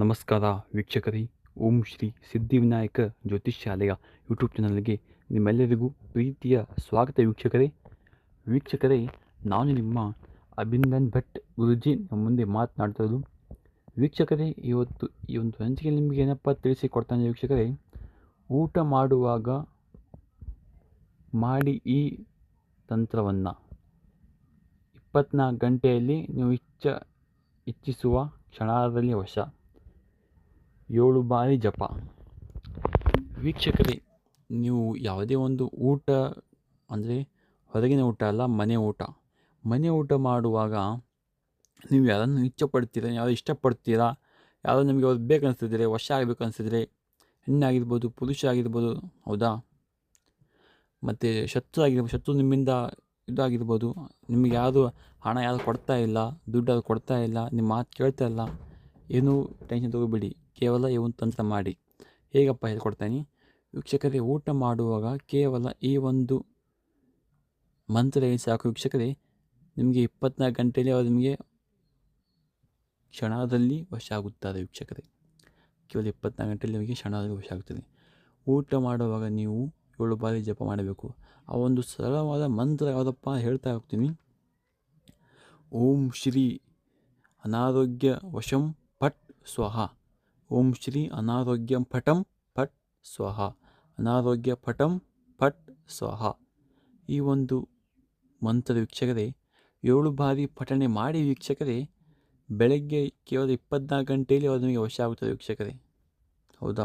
ನಮಸ್ಕಾರ ವೀಕ್ಷಕರೇ. ಓಂ ಶ್ರೀ ಸಿದ್ಧಿವಿನಾಯಕ ಜ್ಯೋತಿಷ್ಯಾಲಯ ಯೂಟ್ಯೂಬ್ ಚಾನಲ್ಗೆ ನಿಮ್ಮೆಲ್ಲರಿಗೂ ಪ್ರೀತಿಯ ಸ್ವಾಗತ ವೀಕ್ಷಕರೇ. ವೀಕ್ಷಕರೇ, ನಾನು ನಿಮ್ಮ ಅಭಿನಂದನ್ ಭಟ್ ಗುರುಜಿ ನಮ್ಮ ಮುಂದೆ ಮಾತನಾಡ್ತಿರೋದು. ವೀಕ್ಷಕರೇ, ಇವತ್ತು ಈ ಒಂದು ಹಂಚಿಕೆ ನಿಮಗೆ ಏನಪ್ಪ ತಿಳಿಸಿಕೊಡ್ತಾನೆ ವೀಕ್ಷಕರೇ? ಊಟ ಮಾಡುವಾಗ ಮಾಡಿ ಈ ತಂತ್ರವನ್ನು. ಇಪ್ಪತ್ನಾಲ್ಕು ಗಂಟೆಯಲ್ಲಿ ನೀವು ಇಚ್ಛ ಇಚ್ಛಿಸುವ ಕ್ಷಣದಲ್ಲಿ ವಶ ಏಳು ಬಾರಿ ಜಪ. ವೀಕ್ಷಕರೇ, ನೀವು ಯಾವುದೇ ಒಂದು ಊಟ, ಅಂದರೆ ಹೊರಗಿನ ಊಟ ಅಲ್ಲ, ಮನೆ ಊಟ. ಮನೆ ಊಟ ಮಾಡುವಾಗ ನೀವು ಯಾರನ್ನು ಇಚ್ಛಪಡ್ತೀರಾ ಯಾರು ಇಷ್ಟಪಡ್ತೀರಾ, ಯಾರು ನಿಮಗೆ ಅವ್ರು ಬೇಕು ವರ್ಷ ಆಗಬೇಕು ಅನಿಸಿದ್ರೆ ಹೆಣ್ಣಾಗಿರ್ಬೋದು ಪುರುಷ ಆಗಿರ್ಬೋದು ಹೌದಾ? ಮತ್ತು ಶತ್ರು ಆಗಿರ್ಬೋದು ಶತ್ರು ನಿಮ್ಮಿಂದ ಇದಾಗಿರ್ಬೋದು, ನಿಮಗೆ ಯಾರು ಹಣ ಯಾರು ಕೊಡ್ತಾ ಇಲ್ಲ, ದುಡ್ಡು ಯಾರು ಕೊಡ್ತಾ ಇಲ್ಲ, ನಿಮ್ಮ ಮಾತು ಕೇಳ್ತಾ ಇಲ್ಲ, ಏನೂ ಟೆನ್ಷನ್ ತಗೋಬೇಡಿ. ಕೇವಲ ಈ ಒಂದು ತಂತ್ರ ಮಾಡಿ. ಹೇಗಪ್ಪ ಹೇಳ್ಕೊಡ್ತೇನೆ? ವೀಕ್ಷಕರೇ, ಊಟ ಮಾಡುವಾಗ ಕೇವಲ ಈ ಒಂದು ಮಂತ್ರ ಹೇಳಿ ಸಾಕು ವೀಕ್ಷಕರೇ, ನಿಮಗೆ ಇಪ್ಪತ್ನಾಲ್ಕು ಗಂಟೆಯಲ್ಲಿ ಅವರು ನಿಮಗೆ ಕ್ಷಣದಲ್ಲಿ ವಶ ಆಗುತ್ತಾರೆ ವೀಕ್ಷಕರೇ. ಕೇವಲ ಇಪ್ಪತ್ನಾಲ್ಕು ಗಂಟೆಯಲ್ಲಿ ನಿಮಗೆ ಕ್ಷಣದಲ್ಲಿ ವಶ ಆಗುತ್ತದೆ. ಊಟ ಮಾಡುವಾಗ ನೀವು ಏಳು ಬಾರಿ ಜಪ ಮಾಡಬೇಕು. ಆ ಒಂದು ಸರಳವಾದ ಮಂತ್ರ ಯಾವುದಪ್ಪ ಹೇಳ್ತಾ ಹೋಗ್ತೀನಿ. ಓಂ ಶ್ರೀ ಅನಾರೋಗ್ಯ ವಶಂ ಪಟ್ ಸ್ವಹ. ಓಂ ಶ್ರೀ ಅನಾರೋಗ್ಯಂ ಪಟಂ ಪಟ್ ಸ್ವಹ. ಅನಾರೋಗ್ಯ ಪಟಂ ಪಟ್ ಸ್ವಹ. ಈ ಒಂದು ಮಂತ್ರ ವೀಕ್ಷಕರೇ, ಏಳು ಬಾರಿ ಪಠಣೆ ಮಾಡಿ ವೀಕ್ಷಕರೇ, ಬೆಳಗ್ಗೆ ಕೇವಲ ಇಪ್ಪತ್ನಾಲ್ಕು ಗಂಟೆಯಲ್ಲಿ ಅವ್ರು ನಿಮಗೆ ವಶ ಆಗುತ್ತದೆ ವೀಕ್ಷಕರೇ. ಹೌದಾ?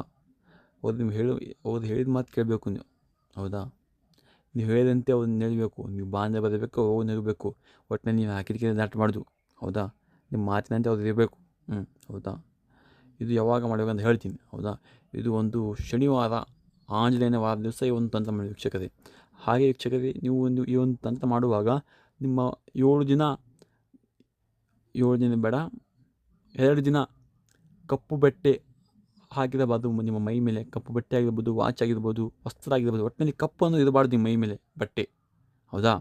ಅವ್ರು ನೀವು ಹೇಳು, ಅವ್ರು ಹೇಳಿದ ಮಾತು ಕೇಳಬೇಕು ನೀವು. ಹೌದಾ? ನೀವು ಹೇಳಿದಂತೆ ಅವ್ರು ನಿಲ್ಲಬೇಕು ನೀವು ಬಾಂಧ ಬರಬೇಕು, ಅವ್ರು ನಿಲ್ಲಬೇಕು ಒಟ್ಟಿನಲ್ಲಿ ನೀವು ಹಾಕಿದ ನಾಟ ಮಾಡೋದು ಹೌದಾ? ನಿಮ್ಮ ಮಾತಿನಂತೆ ಅವ್ರು ಇರಬೇಕು. ಹ್ಞೂ ಹೌದಾ? ಇದು ಯಾವಾಗ ಮಾಡಬೇಕಂತ ಹೇಳ್ತೀನಿ, ಹೌದಾ? ಇದು ಒಂದು ಶನಿವಾರ, ಆಂಜನೇಯನ ವಾರ ದಿವಸ ಈ ಒಂದು ತಂತ್ರ ಮಾಡಿ ವೀಕ್ಷಕರೇ. ಹಾಗೆ ವೀಕ್ಷಕರೇ, ನೀವು ಒಂದು ಈ ಒಂದು ತಂತ್ರ ಮಾಡುವಾಗ ನಿಮ್ಮ ಏಳು ದಿನ ಏಳು ದಿನ ಬೇಡ, ಎರಡು ದಿನ ಕಪ್ಪು ಬಟ್ಟೆ ಹಾಕಿರಬಾರ್ದು, ನಿಮ್ಮ ಮೈ ಮೇಲೆ. ಕಪ್ಪು ಬಟ್ಟೆ ಆಗಿರ್ಬೋದು, ವಾಚ್ ಆಗಿರ್ಬೋದು, ವಸ್ತ್ರ ಆಗಿರ್ಬೋದು, ಒಟ್ಟಿನಲ್ಲಿ ಕಪ್ಪು ಅನ್ನೋದು ಇರಬಾರ್ದು ನಿಮ್ಮ ಮೈ ಮೇಲೆ, ಬಟ್ಟೆ, ಹೌದಾ?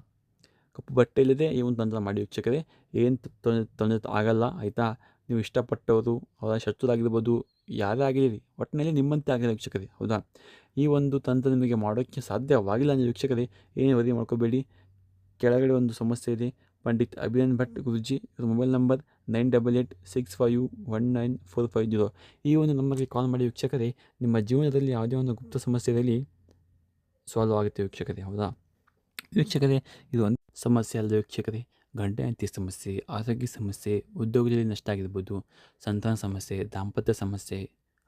ಕಪ್ಪು ಬಟ್ಟೆ ಇಲ್ಲದೆ ಈ ಒಂದು ತಂತ್ರ ಮಾಡಿ ವೀಕ್ಷಕರೇ. ಏನು ತೊಂದರೆ ತೊಂದರೆ ಆಗಲ್ಲ, ಆಯಿತಾ? ನೀವು ಇಷ್ಟಪಟ್ಟವರು, ಅವರ ಶತ್ರುರಾಗಿರ್ಬೋದು, ಯಾರೇ ಆಗಿರಲಿ ಒಟ್ಟಿನಲ್ಲಿ ನಿಮ್ಮಂತೆ ಆಗಿರೋ ವೀಕ್ಷಕರೇ, ಹೌದಾ? ಈ ಒಂದು ತಂತ್ರ ನಿಮಗೆ ಮಾಡೋಕ್ಕೆ ಸಾಧ್ಯವಾಗಿಲ್ಲ ಅಂದರೆ ವೀಕ್ಷಕರೇ ಏನೇ ವರದಿ ಮಾಡ್ಕೋಬೇಡಿ. ಕೆಳಗಡೆ ಒಂದು ಸಮಸ್ಯೆ ಇದೆ. ಪಂಡಿತ್ ಅಭಿನಂದ್ ಭಟ್ ಗುರುಜಿ, ಇವ್ರ mobile number nine double eight six five one nine four five zero. ಈ ಒಂದು ನಂಬರ್ಗೆ ಕಾಲ್ ಮಾಡಿ ವೀಕ್ಷಕರೇ, ನಿಮ್ಮ ಜೀವನದಲ್ಲಿ ಯಾವುದೇ ಒಂದು ಗುಪ್ತ ಸಮಸ್ಯೆ ಇರಲಿ ಸಾಲ್ವ್ ಆಗುತ್ತೆ ವೀಕ್ಷಕರೇ, ಹೌದಾ? ವೀಕ್ಷಕರೇ, ಇದು ಒಂದು ಸಮಸ್ಯೆ ಅಲ್ಲದೆ ವೀಕ್ಷಕರೇ ಗಂಡ ಅಂತ್ಯ ಸಮಸ್ಯೆ, ಆರೋಗ್ಯ ಸಮಸ್ಯೆ, ಉದ್ಯೋಗದಲ್ಲಿ ನಷ್ಟ ಆಗಿರ್ಬೋದು, ಸಂತಾನ ಸಮಸ್ಯೆ, ದಾಂಪತ್ಯ ಸಮಸ್ಯೆ,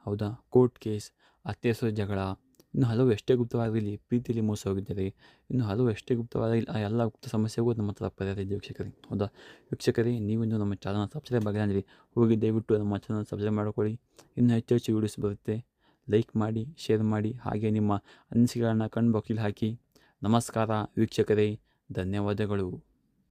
ಹೌದಾ? ಕೋರ್ಟ್ ಕೇಸ್ ಅತ್ಯಾಸ ಜಗಳ, ಇನ್ನು ಹಲವು ಎಷ್ಟೇ ಗುಪ್ತವಾಗಿರಲಿ ಪ್ರೀತಿಯಲ್ಲಿ ಮೋಸ ಹೋಗಿದ್ದಾರೆ, ಇನ್ನು ಹಲವು ಎಷ್ಟೇ ಗುಪ್ತವಾಗಿರಲಿ ಆ ಎಲ್ಲ ಗುಪ್ತ ಸಮಸ್ಯೆಗೂ ನಮ್ಮ ಹತ್ರ ಪರಿಹಾರ ಇದೆ ವೀಕ್ಷಕರೇ, ಹೌದಾ? ವೀಕ್ಷಕರೇ ನೀವಿನ್ನು ನಮ್ಮ ಚಾನಲ್ ಸಬ್ಸ್ಕ್ರೈಬ್ ಆಗಿಲ್ಲ ಅಂದರೆ ಹೋಗಿ ದಯವಿಟ್ಟು ನಮ್ಮ ಚಾನಲ್ ಸಬ್ಸ್ಕ್ರೈಬ್ ಮಾಡಿಕೊಳ್ಳಿ, ಇನ್ನು ಹೆಚ್ಚು ಹೆಚ್ಚು ವೀಡಿಯೋಸ್ ಬರುತ್ತೆ ಲೈಕ್ ಮಾಡಿ ಶೇರ್ ಮಾಡಿ, ಹಾಗೆ ನಿಮ್ಮ ಅನಿಸಿಕೆಗಳನ್ನು ಕಮೆಂಟ್ ಬಾಕ್ಸಲ್ಲಿ ಹಾಕಿ, ನಮಸ್ಕಾರ ವೀಕ್ಷಕರೇ, ಧನ್ಯವಾದಗಳು.